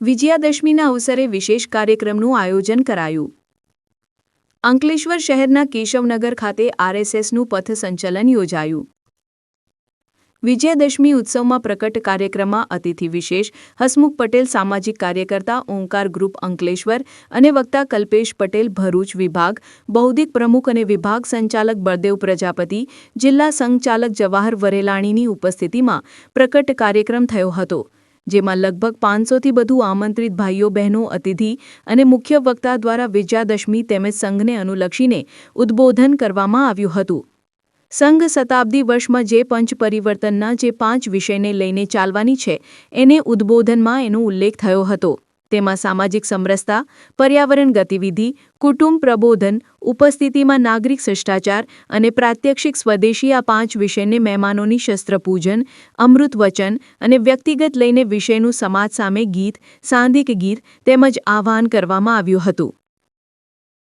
વિજયાદશમીના અવસરે વિશેષ કાર્યક્રમનું આયોજન કરાયું. અંકલેશ્વર શહેરના કેશવનગર ખાતે આરએસએસનું પથ સંચલન યોજાયું. વિજયાદશમી ઉત્સવમાં પ્રકટ કાર્યક્રમમાં અતિથિ વિશેષ હસમુખ પટેલ, સામાજિક કાર્યકર્તા ઓંકાર ગ્રુપ અંકલેશ્વર અને વક્તા કલ્પેશ પટેલ, ભરૂચ વિભાગ, બૌદ્ધિક પ્રમુખ અને વિભાગ સંચાલક બળદેવ પ્રજાપતિ, જિલ્લા સંચાલક જવાહર વરેલાણીની ઉપસ્થિતિમાં પ્રકટ કાર્યક્રમ થયો હતો. જેમાં લગભગ પાંચસોથી વધુ આમંત્રિત ભાઈઓ, બહેનો, અતિથિ અને મુખ્ય વક્તા દ્વારા વિજયાદશમી તેમજ સંઘને અનુલક્ષીને ઉદ્બોધન કરવામાં આવ્યું હતું. સંઘ શતાબ્દી વર્ષમાં જે પંચ પરિવર્તનના જે પાંચ વિષયને લઈને ચાલવાની છે, એને ઉદ્બોધનમાં એનો ઉલ્લેખ થયો હતો. તેમાં સામાજિક સમરસતા, પર્યાવરણ ગતિવિધિ, કુટુંબ પ્રબોધન, ઉપસ્થિતિમાં નાગરિક શિષ્ટાચાર અને પ્રાત્યક્ષિક સ્વદેશી આ પાંચ વિષયને મહેમાનોની શસ્ત્રપૂજન, અમૃત વચન અને વ્યક્તિગત લઈને વિષયનું સમાજ સામે ગીત, સાંધિક ગીત તેમજ આહ્વાન કરવામાં આવ્યું હતું.